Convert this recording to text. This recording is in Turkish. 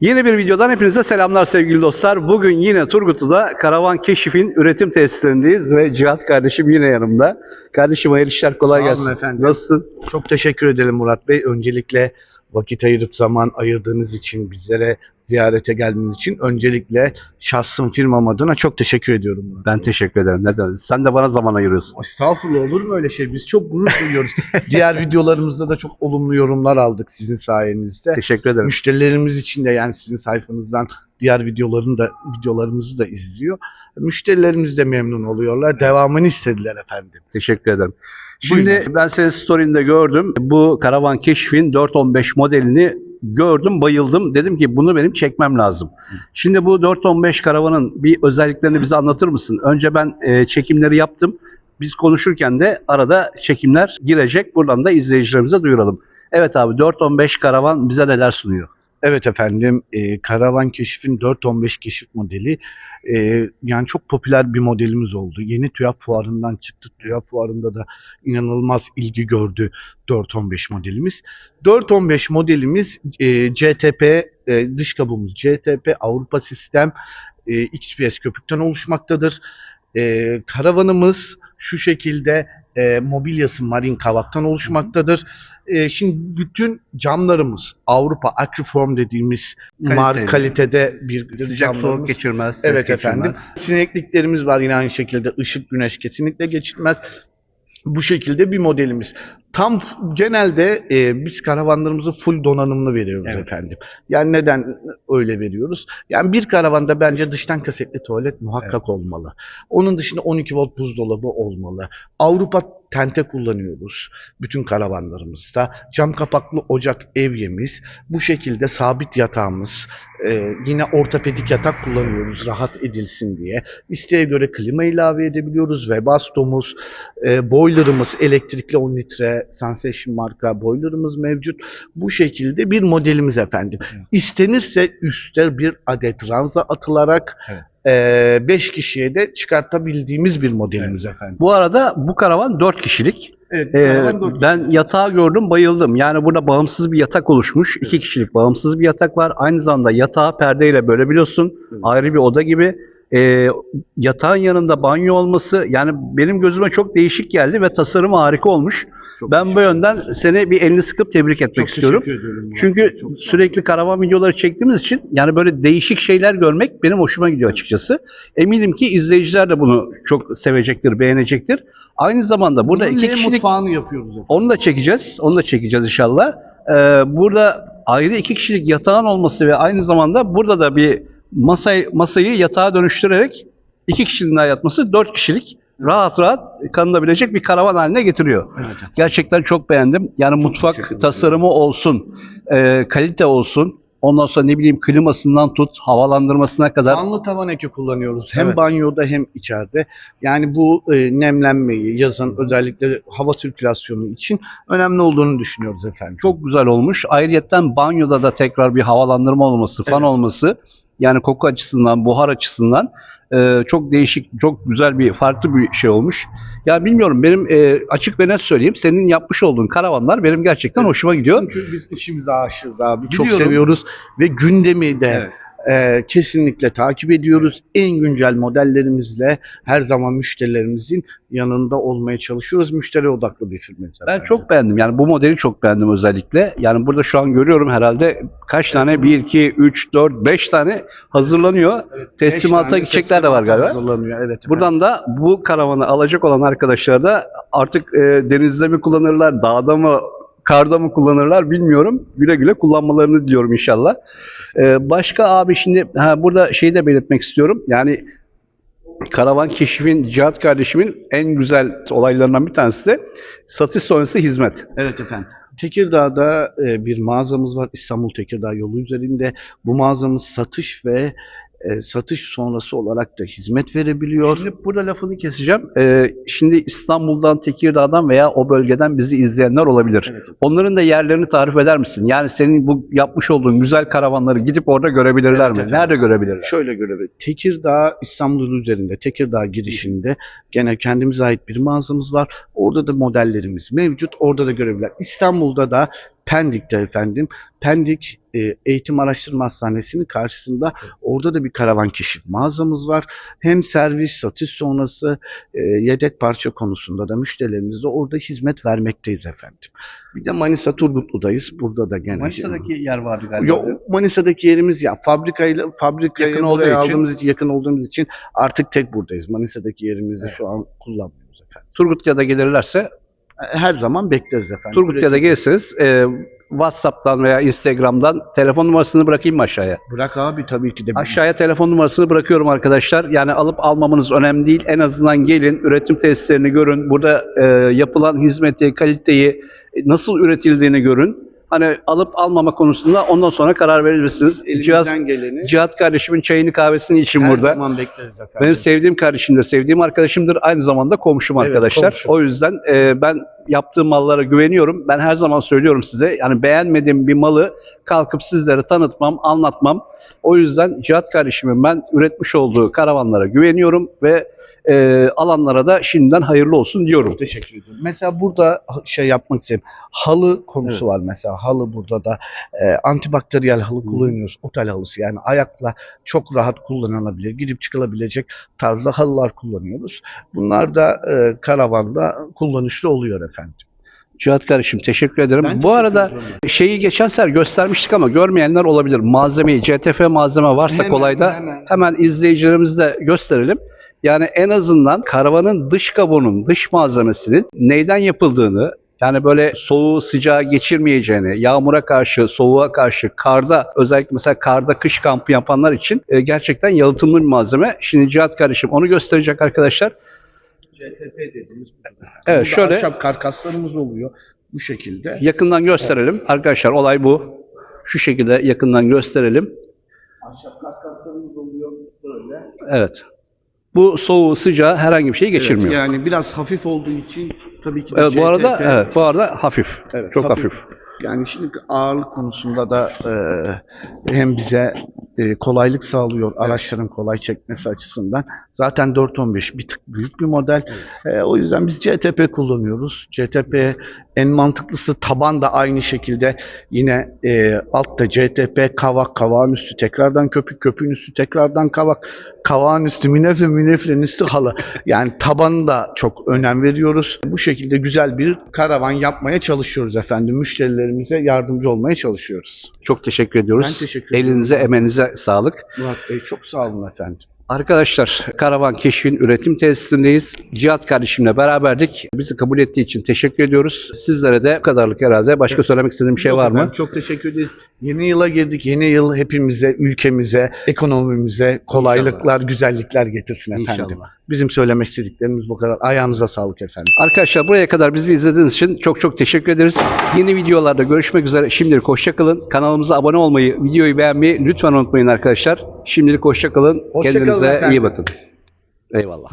Yeni bir videodan hepinize selamlar sevgili dostlar. Bugün yine Turgutlu'da Karavan Keşif'in üretim tesislerindeyiz ve Cihat kardeşim yine yanımda. Kardeşim hayırlı işler kolay Sağ olun gelsin. efendim. Nasılsın? Çok teşekkür ederim Murat Bey. Öncelikle vakit ayırıp zaman ayırdığınız için, bizlere ziyarete geldiğiniz için öncelikle şahsım firmam adına çok teşekkür ediyorum. Ben teşekkür ederim. Ne demek? Sen de bana zaman ayırıyorsun. Estağfurullah olur mu öyle şey? Biz çok gurur duyuyoruz. Diğer videolarımızda da çok olumlu yorumlar aldık sizin sayenizde. Teşekkür ederim. Müşterilerimiz için de yani sizin sayfanızdan diğer videoların da videolarımızı da izliyor. Müşterilerimiz de memnun oluyorlar. Devamını istediler efendim. Teşekkür ederim. Şimdi Buyurun. ben senin story'inde gördüm. Bu Karavan Keşif'in 415 modelini gördüm, bayıldım. Dedim ki bunu benim çekmem lazım. Şimdi bu 415 karavanın bir özelliklerini bize anlatır mısın? Önce ben e, çekimleri yaptım. Biz konuşurken de arada çekimler girecek. Buradan da izleyicilerimize duyuralım. Evet abi 415 karavan bize neler sunuyor? Evet efendim, e, Karavan Keşif'in 415 keşif modeli e, yani çok popüler bir modelimiz oldu. Yeni TÜYAP fuarından çıktı. TÜYAP fuarında da inanılmaz ilgi gördü 415 modelimiz. 415 modelimiz e, CTP, e, dış kabuğumuz CTP, Avrupa Sistem, e, XPS köpükten oluşmaktadır. E, karavanımız şu şekilde e, mobilyası marin kavaktan oluşmaktadır. E, şimdi bütün camlarımız Avrupa Acriform dediğimiz mar Kaliteli. kalitede bir Sıcak soğuk geçirmez, Evet efendim. geçirmez. Sinekliklerimiz var yine aynı şekilde. Işık, güneş kesinlikle geçirmez. Bu şekilde bir modelimiz. Tam genelde e, biz karavanlarımızı full donanımlı veriyoruz Evet. efendim. Yani neden öyle veriyoruz? Yani bir karavanda bence dıştan kasetli tuvalet muhakkak olmalı. Onun dışında 12 volt buzdolabı olmalı. Avrupa tente kullanıyoruz bütün karavanlarımızda. Cam kapaklı ocak evyemiz. Bu şekilde sabit yatağımız. e, yine ortopedik yatak kullanıyoruz rahat edilsin diye. İsteğe göre klima ilave edebiliyoruz. Webasto'muz, e, boiler'ımız elektrikli 10 litre Sensation marka boiler'ımız mevcut. Bu şekilde bir modelimiz efendim. Evet. İstenirse üstte bir adet ranza atılarak Evet. 5 kişiye de çıkartabildiğimiz bir modelimiz efendim. Bu arada bu karavan 4 kişilik. Evet, Ee, ben yatağı gördüm, bayıldım. Yani burada bağımsız bir yatak oluşmuş. iki kişilik bağımsız bir yatak var. Aynı zamanda yatağı perdeyle bölebiliyorsun. Evet. Ayrı bir oda gibi. Ee, yatağın yanında banyo olması yani benim gözüme çok değişik geldi ve tasarım harika olmuş. Çok ben bu yönden seni bir elini sıkıp tebrik etmek Çok istiyorum. Çünkü çok sürekli karavan videoları çektiğimiz için yani böyle değişik şeyler görmek benim hoşuma gidiyor açıkçası. Eminim ki izleyiciler de bunu çok sevecektir, beğenecektir. Aynı zamanda burada Bunun iki kişilik mutfağını yapıyoruz efendim. onu da çekeceğiz. Onu da çekeceğiz inşallah. Ee, burada ayrı iki kişilik yatağın olması ve aynı zamanda burada da bir masayı, masayı yatağa dönüştürerek iki kişinin daha yatması dört kişilik rahat rahat kanılabilecek bir karavan haline getiriyor. Evet. Gerçekten çok beğendim. Yani Çok mutfak tasarımı olsun, e, kalite olsun. Ondan sonra ne bileyim klimasından tut, havalandırmasına kadar. Canlı tavan eki kullanıyoruz. Hem Evet. banyoda hem içeride. Yani bu e, nemlenmeyi yazın özellikle hava sirkülasyonu için önemli olduğunu düşünüyoruz efendim. Çok güzel olmuş. Ayrıyetten banyoda da tekrar bir havalandırma olması, fan Evet. olması yani koku açısından, buhar açısından e, çok değişik, çok güzel bir farklı bir şey olmuş. Ya bilmiyorum benim e, açık ve net söyleyeyim senin yapmış olduğun karavanlar benim gerçekten hoşuma gidiyor. Çünkü biz işimize aşığız abi. Çok Biliyorum. seviyoruz ve gündemi de Evet. E, kesinlikle takip ediyoruz. En güncel modellerimizle her zaman müşterilerimizin yanında olmaya çalışıyoruz. Müşteri odaklı bir firmayız. Ben efendim. çok beğendim. Yani bu modeli çok beğendim özellikle. Yani burada şu an görüyorum herhalde kaç tane? 1, 2, 3, 4, 5 tane hazırlanıyor. Evet, teslimata gidecekler de var galiba. Hazırlanıyor. Evet. efendim. Buradan da bu karavanı alacak olan arkadaşlar da artık e, denizde mi kullanırlar, dağda mı, karda mı kullanırlar bilmiyorum. Güle güle kullanmalarını diliyorum inşallah. E, başka abi şimdi ha, burada şeyi de belirtmek istiyorum. Yani karavan keşfin Cihat kardeşimin en güzel olaylarından bir tanesi de satış sonrası hizmet. Evet efendim. Tekirdağ'da e, bir mağazamız var. İstanbul Tekirdağ yolu üzerinde. Bu mağazamız satış ve e, satış sonrası olarak da hizmet verebiliyor. Şimdi burada lafını keseceğim. Ee, şimdi İstanbul'dan, Tekirdağ'dan veya o bölgeden bizi izleyenler olabilir. Evet. Onların da yerlerini tarif eder misin? Yani senin bu yapmış olduğun güzel karavanları gidip orada görebilirler Evet mi? efendim. Nerede görebilirler? Şöyle görevi. Tekirdağ İstanbul üzerinde Tekirdağ girişinde gene kendimize ait bir mağazamız var. Orada da modellerimiz mevcut. Orada da görebilirler. İstanbul'da da Pendik'te efendim. Pendik e, Eğitim Araştırma Hastanesi'nin karşısında orada da bir karavan keşif mağazamız var. Hem servis, satış sonrası e, yedek parça konusunda da müşterilerimizle orada hizmet vermekteyiz efendim. Bir de Manisa Turgutlu'dayız. Burada da gene. Manisa'daki yer vardı galiba. Yo, Manisa'daki yerimiz ya fabrikayla fabrikaya Yakın olduğu için. aldığımız için yakın olduğumuz için artık tek buradayız. Manisa'daki yerimizi Evet. şu an kullanmıyoruz efendim. Turgutlu'ya gelirlerse Her zaman bekleriz efendim. Turgutlu'ya gelirseniz e, WhatsApp'tan veya Instagram'dan telefon numarasını bırakayım mı aşağıya? Bırak abi tabii ki de. Aşağıya telefon numarasını bırakıyorum arkadaşlar. Yani alıp almamanız önemli değil. En azından gelin, üretim tesislerini görün. Burada e, yapılan hizmeti, kaliteyi, e, nasıl üretildiğini görün. Hani alıp almama konusunda ondan sonra karar verirsiniz. Cihaz, geleni Cihat kardeşimin çayını kahvesini için her burada. zaman bekleriz efendim. Benim sevdiğim kardeşimdir, sevdiğim arkadaşımdır. Aynı zamanda komşum Evet, arkadaşlar. komşum. O yüzden e, ben yaptığım mallara güveniyorum. Ben her zaman söylüyorum size. Yani beğenmediğim bir malı kalkıp sizlere tanıtmam, anlatmam. O yüzden Cihat kardeşimin ben üretmiş olduğu karavanlara güveniyorum ve e, alanlara da şimdiden hayırlı olsun diyorum. Teşekkür ederim. Mesela burada şey yapmak istedim. Halı konusu var mesela. Halı burada da e, antibakteriyel halı kullanıyoruz. Otel halısı yani ayakla çok rahat kullanılabilir. Gidip çıkılabilecek tarzda halılar kullanıyoruz. Bunlar da e, karavanda kullanışlı oluyor efendim. Cihat kardeşim teşekkür ederim. Ben Bu arada ederim. şeyi geçen sefer göstermiştik ama görmeyenler olabilir. Malzemeyi, CTF malzeme varsa Hemen, kolayda hemen. hemen izleyicilerimize gösterelim. Yani en azından karavanın dış kabuğunun, dış malzemesinin neyden yapıldığını, yani böyle soğuğu sıcağı geçirmeyeceğini, yağmura karşı, soğuğa karşı, karda özellikle mesela karda kış kampı yapanlar için e, gerçekten yalıtımlı bir malzeme. Şimdi Cihat kardeşim onu gösterecek arkadaşlar. CTP dediğimiz Evet şöyle ahşap karkaslarımız oluyor bu şekilde. yakından gösterelim. Arkadaşlar olay bu. Şu şekilde yakından gösterelim. Ahşap karkaslarımız oluyor böyle. Evet. Bu soğuğu sıcağı herhangi bir şey geçirmiyor. Evet, yani biraz hafif olduğu için tabii ki Evet, bu arada CTP evet bu arada hafif. Evet, Çok hafif. Yani şimdi ağırlık konusunda da e, hem bize e, kolaylık sağlıyor araçların kolay çekmesi açısından. Zaten 415 bir tık büyük bir model. E, o yüzden biz CTP kullanıyoruz. CTP en mantıklısı taban da aynı şekilde yine e, altta CTP kavak kavağın üstü tekrardan köpük köpüğün üstü tekrardan kavak kavağın üstü minefre minefrenin üstü halı. Yani tabanı da çok önem veriyoruz. Bu şekilde güzel bir karavan yapmaya çalışıyoruz efendim. Müşterilerimize yardımcı olmaya çalışıyoruz. Çok teşekkür ediyoruz. Ben teşekkür ederim. Elinize, emeğinize sağlık. Murat Bey çok sağ olun efendim. Arkadaşlar Karavan Keşf'in üretim tesisindeyiz. Cihat kardeşimle beraberdik. Bizi kabul ettiği için teşekkür ediyoruz. Sizlere de bu kadarlık herhalde. Başka söylemek istediğim bir şey Yok var mı? efendim, Çok teşekkür ederiz. Yeni yıla girdik. Yeni yıl hepimize, ülkemize, ekonomimize kolaylıklar, güzellikler getirsin efendim. İnşallah. Bizim söylemek istediklerimiz bu kadar. Ayağınıza sağlık efendim. Arkadaşlar buraya kadar bizi izlediğiniz için çok çok teşekkür ederiz. Yeni videolarda görüşmek üzere. Şimdilik hoşçakalın. Kanalımıza abone olmayı, videoyu beğenmeyi lütfen unutmayın arkadaşlar. Şimdilik hoşçakalın. Hoşça kalın Kendinize iyi bakın. Eyvallah.